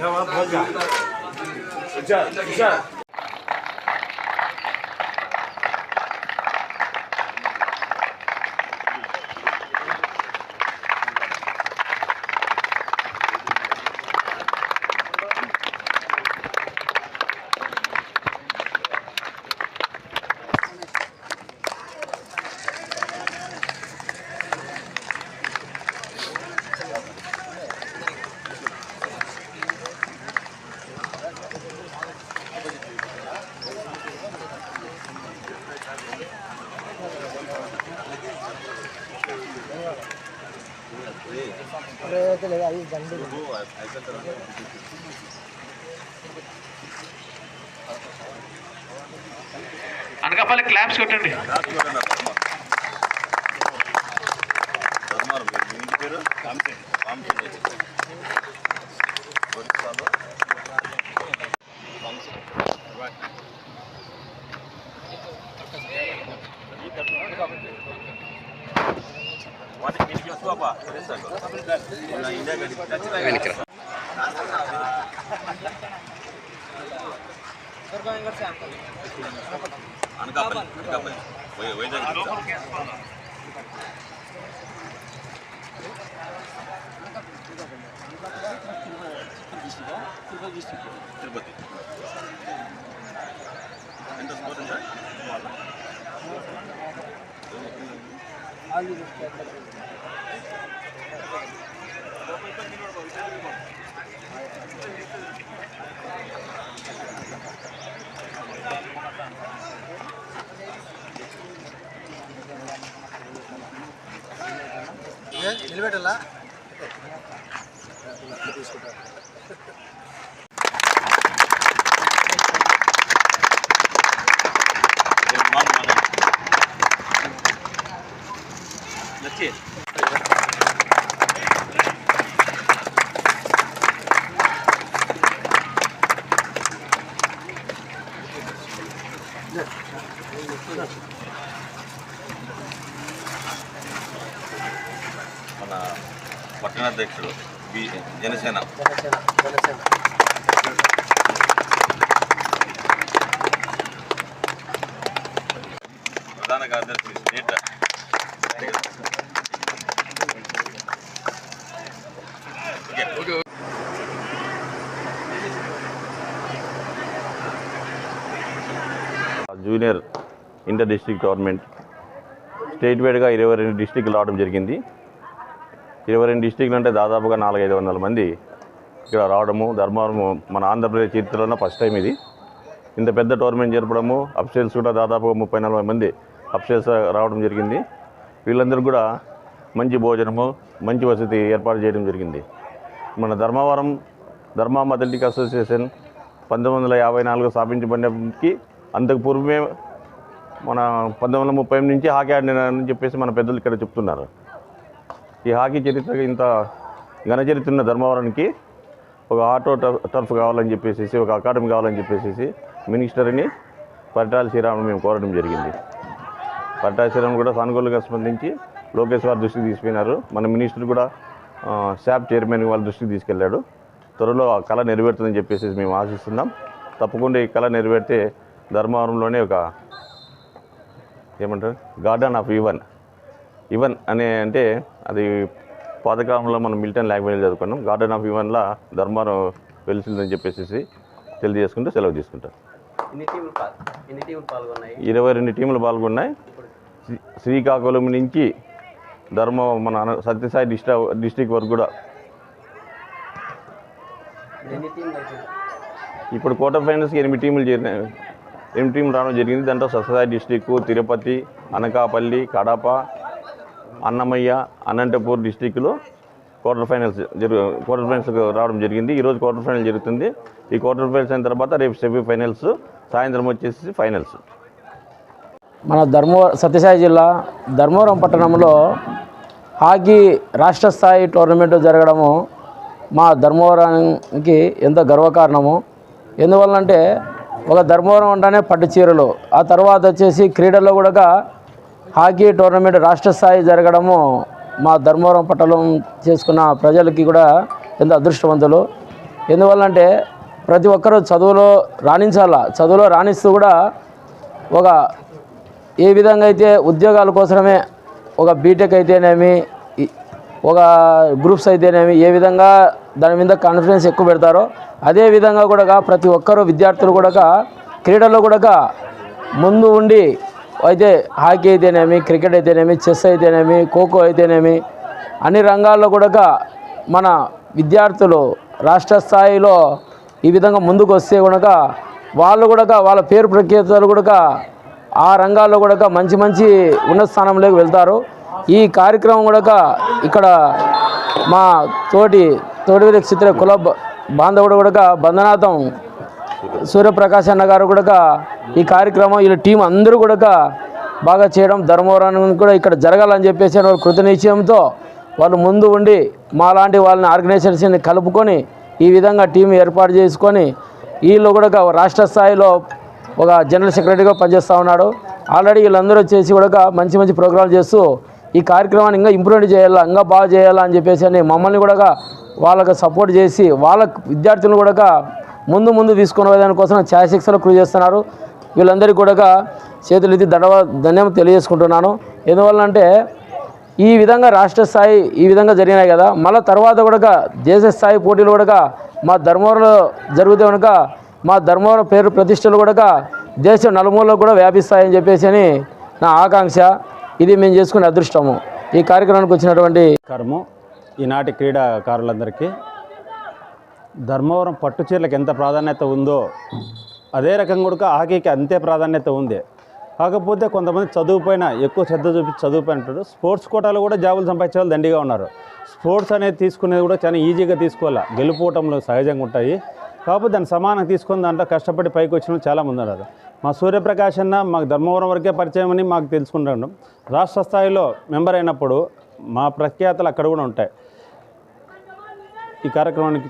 야, 보자. 뭐 자, 자. Anakapalli claps కొట్టండి. పేరు? అనకాపల్లి వైజాగ్ తిరుపతి. ఎంత స్కోర్ ఉందా? నిలబెట్టాలా లచ్చి మన పట్టణాధ్యక్షుడు బి జనసేన. ప్రధాన కార్యదర్శి state junior inter district government state వైడ్గా ఇరవై రెండు డిస్టిక్లు రావడం జరిగింది. ఇరవై రెండు డిస్టిక్లు అంటే దాదాపుగా నాలుగైదు వందల మంది ఇక్కడ రావడము ధర్మవరము మన ఆంధ్రప్రదేశ్ చరిత్రలో ఫస్ట్ టైం ఇది. ఇంత పెద్ద టోర్నమెంట్ జరపడము అప్స్టేల్స్ కూడా దాదాపుగా ముప్పై నలభై మంది అప్స్టేల్స్ రావడం జరిగింది. వీళ్ళందరూ కూడా మంచి భోజనము మంచి వసతి ఏర్పాటు చేయడం జరిగింది. మన ధర్మవరం ధర్మా అథ్లెటిక్ అసోసియేషన్ పంతొమ్మిది వందల యాభై నాలుగు స్థాపించబడినప్పటికీ అంతకు పూర్వమే మన పంతొమ్మిది వందల ముప్పై నుంచి హాకీ ఆడినని చెప్పేసి మన పెద్దలు ఇక్కడ చెప్తున్నారు. ఈ హాకీ చరిత్ర ఇంత ఘన చరిత్ర ఉన్న ధర్మవరానికి ఒక ఆటో టర్ఫ్ టర్ఫ్ కావాలని చెప్పేసి ఒక అకాడమీ కావాలని చెప్పేసి మినిస్టర్ని పరిటాల శ్రీరామ్ మేము కోరడం జరిగింది. పరిటాల శ్రీరామ్ కూడా సానుకూలంగా స్పందించి లోకేష్ వారి దృష్టికి తీసుకున్నారు మన మినిస్టర్ కూడా శాప్ చైర్మన్ వాళ్ళ దృష్టికి తీసుకెళ్ళాడు త్వరలో ఆ కళ నెరవేరుతుందని చెప్పేసి మేము ఆశిస్తున్నాం. తప్పకుండా ఈ కళ నెరవేరితే ధర్మవరంలోనే ఒక ఏమంటారు? Garden of even. ఈవెన్ అనే అంటే అది పాతకాలంలో మనం మిల్టన్ లాంగ్వేజ్ చదువుకున్నాం. గార్డెన్ ఆఫ్ ఈవెన్లా ధర్మవరం వెలిసిందని చెప్పేసి తెలియజేసుకుంటూ సెలవు తీసుకుంటాం ఇరవై రెండు టీములు పాల్గొన్నాయి. శ్రీ- శ్రీకాకుళం నుంచి ధర్మ మన సత్యసాయి డిస్ట్రా డిస్టిక్ వరకు కూడా ఇప్పుడు క్వార్టర్ ఫైనల్స్కి ఎనిమిది టీములు చేరిన ఎనిమిది టీములు రావడం జరిగింది. దాంట్లో సత్యసాయి డిస్టిక్ తిరుపతి అనకాపల్లి కడప అన్నమయ్య అనంతపూర్ డిస్టిక్లో క్వార్టర్ ఫైనల్స్ జరుగు క్వార్టర్ ఫైనల్స్ రావడం జరిగింది. ఈరోజు క్వార్టర్ ఫైనల్ జరుగుతుంది. ఈ క్వార్టర్ ఫైనల్స్ అయిన తర్వాత రేపు సెమీఫైనల్స్ సాయంత్రం వచ్చేసి ఫైనల్స్. మన ధర్మవరం సత్యసాయి జిల్లా ధర్మవరం పట్టణంలో హాకీ రాష్ట్ర స్థాయి టోర్నమెంట్ జరగడము మా ధర్మవరానికి ఎంతో గర్వకారణము. ఎందువల్లంటే ఒక ధర్మవరం అంటేనే పట్టు చీరలు. ఆ తర్వాత వచ్చేసి క్రీడల్లో కూడా హాకీ టోర్నమెంట్ రాష్ట్ర స్థాయి జరగడము మా ధర్మవరం పట్టణం చేసుకున్న ప్రజలకి కూడా ఎంతో అదృష్టవంతులు. ఎందువల్లంటే ప్రతి ఒక్కరూ చదువులో రాణించాలా? చదువులో రాణిస్తూ కూడా ఒక ఏ విధంగా అయితే ఉద్యోగాల కోసమే ఒక బీటెక్ అయితేనేమి ఒక గ్రూప్స్ అయితేనేమి ఏ విధంగా దాని మీద కాన్ఫిడెన్స్ ఎక్కువ పెడతారో అదే విధంగా కూడా ప్రతి ఒక్కరూ విద్యార్థులు కూడా క్రీడల్లో కూడా ముందు ఉండి అయితే హాకీ అయితేనేమి క్రికెట్ అయితేనేమి చెస్ అయితేనేమి ఖోఖో అయితేనేమి అన్ని రంగాల్లో కూడా మన విద్యార్థులు రాష్ట్ర స్థాయిలో ఈ విధంగా ముందుకు వస్తే కూడా వాళ్ళు కూడా వాళ్ళ పేరు ప్రఖ్యాతలు కూడా ఆ రంగాల్లో కూడా మంచి మంచి ఉన్నత స్థానంలోకి వెళ్తారు. ఈ కార్యక్రమం కూడా ఇక్కడ మా తోటి తోటి చిత్ర కుల బ- బాంధవుడు కూడా బంధనాథం సూర్యప్రకాష్ అన్న గారు కూడా ఈ కార్యక్రమం వీళ్ళ టీం అందరూ కూడా బాగా చేయడం ధర్మవరం కూడా ఇక్కడ జరగాలని చెప్పేసి వాళ్ళ కృతనిశ్చయంతో వాళ్ళు ముందు ఉండి మాలాంటి వాళ్ళని ఆర్గనైజేషన్ని కలుపుకొని ఈ విధంగా టీం ఏర్పాటు చేసుకొని వీళ్ళు కూడా రాష్ట్ర స్థాయిలో ఒక జనరల్ సెక్రటరీగా పనిచేస్తూ ఉన్నాడు. ఆల్రెడీ వీళ్ళందరూ వచ్చేసి కూడా మంచి మంచి ప్రోగ్రాంలు చేస్తూ ఈ కార్యక్రమాన్ని ఇంకా ఇంప్రూవ్మెంట్ చేయాలా ఇంకా బాగా చేయాలా అని చెప్పేసి అని మమ్మల్ని కూడా వాళ్ళకు సపోర్ట్ చేసి వాళ్ళ విద్యార్థులను కూడా ముందు ముందు తీసుకునే దానికోసం ఛాయశిక్షలు కృషి చేస్తున్నారు. వీళ్ళందరికీ కూడా చేతులు ఇది దడవ ధన్యం తెలియజేసుకుంటున్నాను. ఎందువల్లంటే ఈ విధంగా రాష్ట్ర స్థాయి ఈ విధంగా జరిగినాయి కదా మళ్ళీ తర్వాత కూడా దేశ స్థాయి పోటీలు కూడా మా ధర్మవరంలో జరుగుతే కనుక మా ధర్మవరం పేరు ప్రతిష్టలు కూడా దేశం నలుమూలలో కూడా వ్యాపిస్తాయని చెప్పేసి అని నా ఆకాంక్ష. ఇది మేము చేసుకునే అదృష్టము. ఈ కార్యక్రమానికి వచ్చినటువంటి కర్మ ఈనాటి క్రీడాకారులందరికీ ధర్మవరం పట్టు చీరలకు ఎంత ప్రాధాన్యత ఉందో అదే రకంగా కూడా హాకీకి అంతే ప్రాధాన్యత ఉంది. కాకపోతే కొంతమంది చదువుపైన ఎక్కువ శ్రద్ధ చూపి చదువుపైన స్పోర్ట్స్ కోటాలో కూడా జాబులు సంపాదించే వాళ్ళు దండిగా ఉన్నారు. స్పోర్ట్స్ అనేది తీసుకునేది కూడా చాలా ఈజీగా తీసుకోవాలి? గెలుపుకోవటంలో సహజంగా ఉంటాయి. కాకపోతే దాన్ని సమానంగా తీసుకుని దాంట్లో కష్టపడి పైకి వచ్చిన చాలా చాలామంది ఉన్నారు. మా సూర్యప్రకాష్ అన్న మాకు ధర్మవరం వరకే పరిచయం అని మాకు తెలుసుకుంటాం రాష్ట్ర స్థాయిలో మెంబర్ అయినప్పుడు మా ప్రఖ్యాతలు అక్కడ కూడా ఉంటాయి. ఈ కార్యక్రమానికి